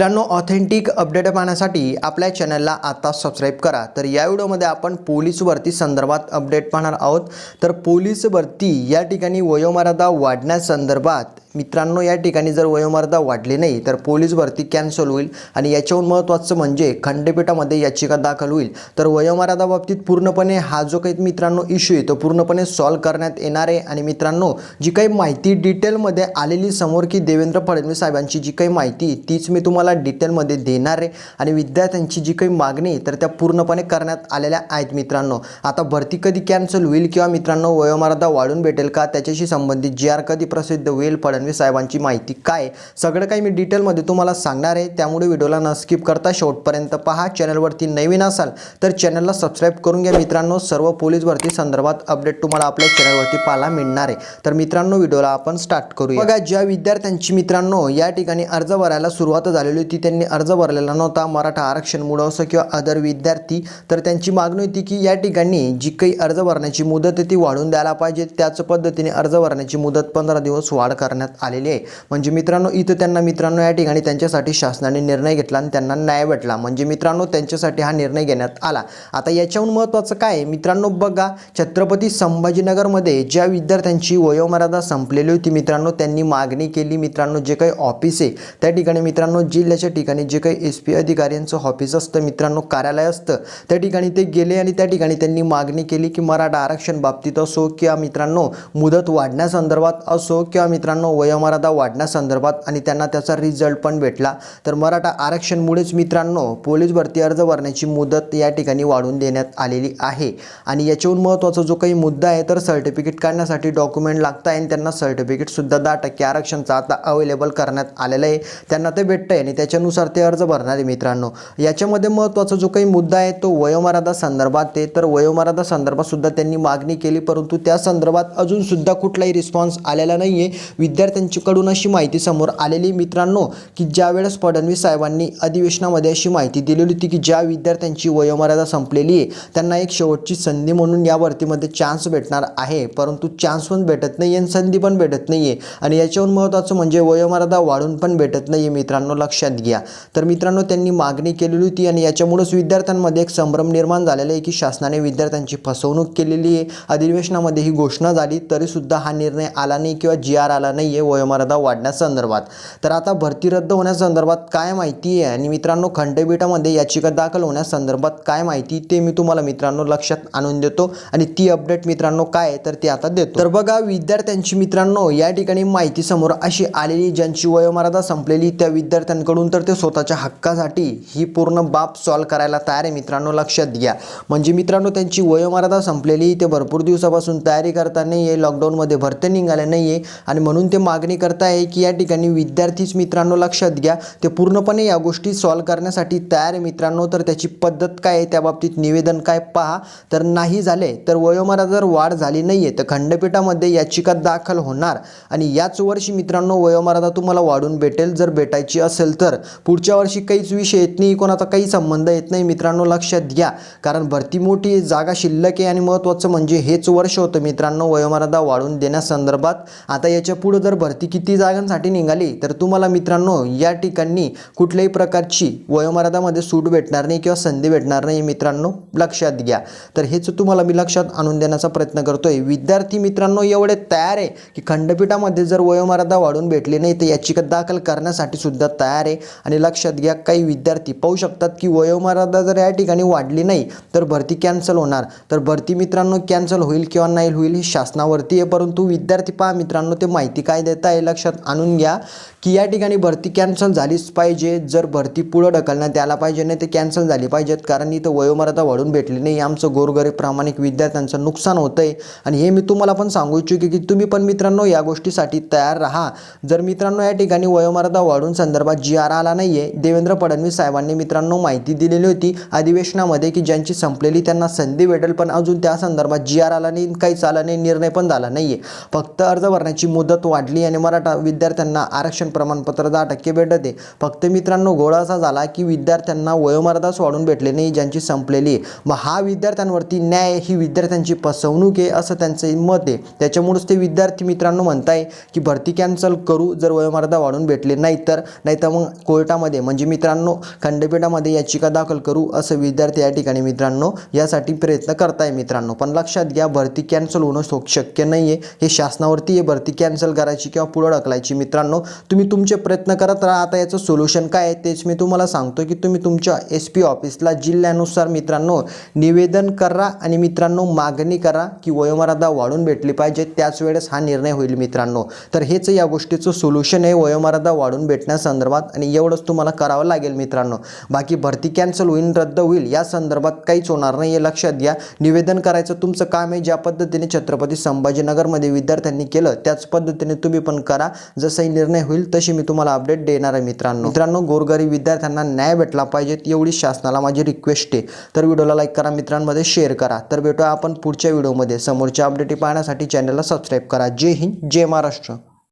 मित्रांनो authentic update पाहण्यासाठी आपल्या चॅनलला आता सबस्क्राईब करा. तर या व्हिडिओमध्ये आपण पोलीस भरती संदर्भात अपडेट पाहणार आहोत. तर पोलीस भरती या ठिकाणी वयोमर्यादा वाढण्यासंदर्भात मित्रांनो या ठिकाणी जर वयोमर्यादा वाढली नाही तर पोलीस भरती कॅन्सल होईल. आणि याच्याहून महत्त्वाचं म्हणजे खंडपीठामध्ये याचिका दाखल होईल. तर वयोमर्यादा बाबतीत पूर्णपणे हा जो काही मित्रांनो इश्यू आहे तो पूर्णपणे सॉल्व्ह करण्यात येणार आहे. आणि मित्रांनो जी काही माहिती डिटेलमध्ये आलेली समोर की देवेंद्र फडणवीस साहेबांची जी काही माहिती तीच मी तुम्हाला डिटेलमध्ये देणार आहे. आणि विद्यार्थ्यांची जी काही मागणी तर त्या पूर्णपणे करण्यात आलेल्या आहेत मित्रांनो. आता भरती कधी कॅन्सल होईल किंवा मित्रांनो वयोमर्यादा वाढून भेटेल का? त्याच्याशी संबंधित जी आर कधी प्रसिद्ध होईल? फडणवीस साहेबांची माहिती काय? सगळं काही मी डिटेलमध्ये तुम्हाला सांगणार आहे. त्यामुळे व्हिडिओला न स्किप करता शेवटपर्यंत पहा. चॅनलवरती नवीन असाल तर चॅनलला सबस्क्राईब करून घ्या मित्रांनो. सर्व पोलीस भरती संदर्भात अपडेट तुम्हाला आपल्या चॅनलवरती पाहायला मिळणार आहे. तर मित्रांनो व्हिडिओला आपण स्टार्ट करूया. बघा ज्या विद्यार्थ्यांची मित्रांनो या ठिकाणी अर्ज भरायला सुरुवात झालेली होती त्यांनी अर्ज भरलेला नव्हता. मराठा आरक्षणमुळं असो किंवा अदर विद्यार्थी तर त्यांची मागणी होती की या ठिकाणी जी काही अर्ज भरण्याची मुदत आहे ती वाढून द्यायला पाहिजे. त्याच पद्धतीने अर्ज भरण्याची मुदत पंधरा दिवस वाढ करण्यात आलेली आहे. म्हणजे मित्रांनो इथं त्यांना मित्रांनो या ठिकाणी त्यांच्यासाठी शासनाने निर्णय घेतला आणि त्यांना न्याय भेटला. म्हणजे मित्रांनो त्यांच्यासाठी हा निर्णय घेण्यात आला. आता याच्याहून महत्त्वाचं काय आहे? मित्रांनो बघा छत्रपती संभाजीनगरमध्ये ज्या विद्यार्थ्यांची वयोमर्यादा संपलेली होती मित्रांनो त्यांनी मागणी केली. मित्रांनो जे काही ऑफिस आहे त्या ठिकाणी मित्रांनो जिल्ह्याच्या ठिकाणी जे काही एस पी अधिकाऱ्यांचं ऑफिस असतं मित्रांनो कार्यालय असतं त्या ठिकाणी ते गेले आणि त्या ठिकाणी त्यांनी मागणी केली की मराठा आरक्षण बाबतीत असो किंवा मित्रांनो मुदत वाढण्यासंदर्भात असो किंवा मित्रांनो वयोमर्यादा वाढण्यासंदर्भात आणि त्यांना त्याचा रिझल्ट पण भेटला. तर मराठा आरक्षणमुळेच मित्रांनो पोलीस भरती अर्ज भरण्याची मुदत या ठिकाणी वाढवून देण्यात आलेली आहे. आणि याच्याहून महत्त्वाचा जो काही मुद्दा आहे तर सर्टिफिकेट काढण्यासाठी डॉक्युमेंट लागतं आहे आणि त्यांना सर्टिफिकेटसुद्धा दहा टक्के आरक्षणचा आता अवेलेबल करण्यात आलेलं आहे. त्यांना ते भेटतं आहे आणि त्याच्यानुसार ते अर्ज भरणार आहे मित्रांनो. याच्यामध्ये महत्त्वाचा जो काही मुद्दा आहे तो वयोमर्यादा संदर्भात आहे. तर वयोमर्यादा संदर्भातसुद्धा त्यांनी मागणी केली परंतु त्या संदर्भात अजूनसुद्धा कुठलाही रिस्पॉन्स आलेला नाही आहे विद्यार्थ्यांच्याकडून अशी माहिती समोर आलेली मित्रांनो की ज्यावेळेस फडणवीस साहेबांनी अधिवेशनामध्ये अशी माहिती दिलेली होती की ज्या विद्यार्थ्यांची वयोमर्यादा संपलेली आहे त्यांना एक शेवटची संधी म्हणून या भरतीमध्ये चान्स भेटणार आहे. परंतु चान्स पण भेटत नाही आणि संधी पण भेटत नाही आहे आणि याच्याहून महत्त्वाचं म्हणजे वयोमर्यादा वाढून पण भेटत नाही आहे मित्रांनो लक्ष लक्षात घ्या. तर मित्रांनो त्यांनी मागणी केलेली होती आणि याच्यामुळंच विद्यार्थ्यांमध्ये एक संभ्रम निर्माण झालेला आहे की शासनाने विद्यार्थ्यांची फसवणूक केलेली आहे. अधिवेशनामध्ये ही घोषणा झाली तरीसुद्धा हा निर्णय आला नाही किंवा जी आर आला नाही आहे वयोमर्यादा वाढण्यासंदर्भात. तर आता भरती रद्द होण्यासंदर्भात काय माहिती आहे? आणि मित्रांनो खंडपीठामध्ये याचिका दाखल होण्यासंदर्भात काय माहिती ते मी तुम्हाला मित्रांनो लक्षात आणून देतो आणि ती अपडेट मित्रांनो काय आहे तर ती आता देतो. तर बघा विद्यार्थ्यांची मित्रांनो या ठिकाणी माहिती समोर अशी आलेली ज्यांची वयोमर्यादा संपलेली त्या विद्यार्थ्यांकडून तर ते स्वतःच्या हक्कासाठी ही पूर्ण बाब सॉल्व करायला तयार आहे. मित्रांनो लक्षात घ्या. म्हणजे मित्रांनो त्यांची वयोमर्यादा संपलेली ते भरपूर दिवसापासून तयारी करता नाही आहे लॉकडाऊनमध्ये भरते निघाले नाही आहे आणि म्हणून ते मागणी करताय की या ठिकाणी विद्यार्थीच मित्रांनो लक्षात घ्या. ते पूर्णपणे या गोष्टी सॉल्व करण्यासाठी तयार आहे. मित्रांनो तर त्याची पद्धत काय आहे? त्या बाबतीत निवेदन काय पहा. तर नाही झाले तर वयोमर्यादा जर वाढ झाली नाही आहे तर खंडपीठामध्ये याचिका दाखल होणार. आणि याच वर्षी मित्रांनो वयोमर्यादा तुम्हाला वाढून भेटेल. जर भेटायची असेल तर पुढच्या वर्षी काहीच विषय येत नाही कोणाचा काही संबंध येत नाही. मित्रांनो लक्षात घ्या कारण भरती मोठी जागा शिल्लक आहे आणि महत्त्वाचं म्हणजे हेच वर्ष होतं. मित्रांनो वयोमर्यादा वाढून देण्यासंदर्भात आता याच्या पुढं जर भरती किती जागांसाठी निघाली तर तुम्हाला मित्रांनो या ठिकाणी कुठल्याही प्रकारची वयोमर्यादामध्ये सूट भेटणार नाही किंवा संधी भेटणार नाही. मित्रांनो लक्षात घ्या. तर हेच तुम्हाला मी लक्षात आणून देण्याचा प्रयत्न करतोय. विद्यार्थी मित्रांनो एवढे तयार आहे की खंडपीठामध्ये जर वयोमर्यादा वाढून भेटली नाही तर याचिका दाखल करण्यासाठी सुद्धा तयार आहे. आणि लक्षात घ्या काही विद्यार्थी पाहू शकतात की वयोमर्यादा जर या ठिकाणी वाढली नाही तर भरती कॅन्सल होणार. तर भरती मित्रांनो कॅन्सल होईल किंवा नाही होईल ही शासनावरती आहे परंतु विद्यार्थी पहा मित्रांनो ते माहिती काय देत आहे? लक्षात आणून घ्या की या ठिकाणी भरती कॅन्सल झालीच पाहिजे. जर भरती पुढं ढकलण्यात यायला पाहिजे नाही ते कॅन्सल झाली पाहिजेत. कारण इथं वयोमर्यादा वाढून भेटली नाही. आमचं गोरगरीब प्रामाणिक विद्यार्थ्यांचं नुकसान होतं आहे आणि हे मी तुम्हाला पण सांगू इच्छितो की तुम्ही पण मित्रांनो या गोष्टीसाठी तयार राहा. जर मित्रांनो या ठिकाणी वयोमर्यादा वाढून संदर्भात जी आर आला नाही आहे देवेंद्र फडणवीस साहेबांनी मित्रांनो माहिती दिलेली होती अधिवेशनामध्ये की ज्यांची संपलेली त्यांना संधी भेटेल पण अजून त्या संदर्भात जी आर आला नाही काहीच आला नाही निर्णय पण झाला नाही आहे फक्त अर्ज भरण्याची मुदत वाढली आणि मराठा विद्यार्थ्यांना आरक्षण प्रमाणपत्र दहा टक्के भेटते. फक्त मित्रांनो गोळा असा झाला की विद्यार्थ्यांना वयोमर्यादा सोडून भेटले नाही ज्यांची संपलेली आहे. मग हा विद्यार्थ्यांवरती न्याय ही विद्यार्थ्यांची फसवणूक आहे असं त्यांचं मत आहे. त्याच्यामुळेच ते विद्यार्थी मित्रांनो म्हणताय की भरती कॅन्सल करू जर वयोमर्यादा वाढून भेटले नाही तर नाही तर मग कोर्टामध्ये म्हणजे मित्रांनो खंडपीठामध्ये याचिका दाखल करू असं विद्यार्थी या ठिकाणी मित्रांनो यासाठी प्रयत्न करताय मित्रांनो. पण लक्षात घ्या भरती कॅन्सल होणं शक्य नाही आहे हे शासनावरती आहे भरती कॅन्सल करायची किंवा पुढं ढकलायची. मित्रांनो तुम्ही तुमचे प्रयत्न करत राहा. आता याचं सोल्युशन काय आहे तेच मी तुम्हाला सांगतो की तुम्ही तुमच्या एस पी ऑफिसला जिल्ह्यानुसार मित्रांनो निवेदन करा आणि मित्रांनो मागणी करा की वयोमर्यादा वाढून भेटली पाहिजे. त्याच वेळेस हा निर्णय होईल मित्रांनो. तर हेच या गोष्टीचं सोल्युशन आहे वयोमर्यादा वाढून भेटण्यासंदर्भात. आणि एवढंच तुम्हाला करावं लागेल मित्रांनो. बाकी भरती कॅन्सल होईल रद्द होईल या संदर्भात काहीच होणार नाही हे लक्षात घ्या. निवेदन करायचं तुमचं काम आहे ज्या पद्धतीने छत्रपती संभाजीनगरमध्ये विद्यार्थ्यांनी केलं त्याच पद्धतीने तुम्ही पण करा. जसाही निर्णय होईल तशी मी तुम्हाला अपडेट देणार आहे मित्रांनो. मित्रांनो गोरगरीब विद्यार्थ्यांना न्याय भेटला पाहिजे एवढी शासनाला माझी रिक्वेस्ट आहे. तर व्हिडिओला लाईक करा मित्रांमध्ये शेअर करा. तर भेटूया आपण पुढच्या व्हिडिओमध्ये. समोरच्या अपडेटी पाहण्यासाठी चॅनलला सबस्क्राईब करा. जय हिंद जय महाराष्ट्र.